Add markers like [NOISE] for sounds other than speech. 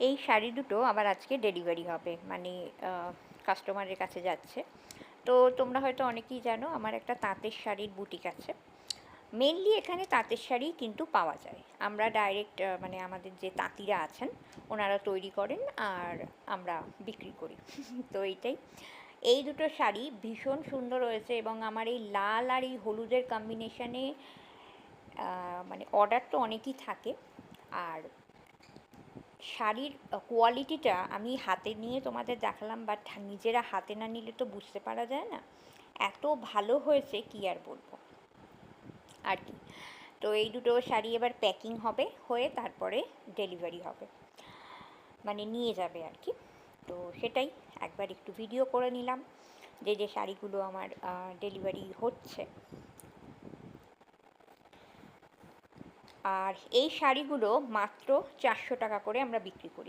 এই শাড়ি দুটো আবার আজকে ডেলিভারি হবে। মানে কাস্টমারের কাছে যাচ্ছে। তো তোমরা হয়তো অনেকেই জানো, আমার একটা তাঁতের শাড়ির বুটিক আছে। মেনলি এখানে তাঁতের শাড়ি কিন্তু পাওয়া যায়। আমরা ডাইরেক্ট মানে আমাদের যে তাঁতিরা আছেন, ওনারা তৈরি করেন আর আমরা বিক্রি করি। [LAUGHS] তো এইটাই। এই দুটো শাড়ি ভীষণ সুন্দর হয়েছে এবং আমার এই লাল আর এই হলুদের কম্বিনেশানে মানে অর্ডার তো অনেকই থাকে। আর শাড়ির কোয়ালিটিটা আমি হাতে নিয়ে তোমাদের দেখালাম বাট নিজেরা হাতে না নিলে তো বুঝতে পারা যায় না। এত ভালো হয়েছে, কি আর বলব? আর কি। তো এই দুটো শাড়ি এবার প্যাকিং হবে, হয়ে তারপরে ডেলিভারি হবে। মানে নিয়ে যাবে আর কি। তো সেটাই, একবার একটু ভিডিও করে নিলাম যে যে শাড়িগুলো আমার ডেলিভারি হচ্ছে। আর এই শাড়িগুলো মাত্র চারশো টাকা করে আমরা বিক্রি করি।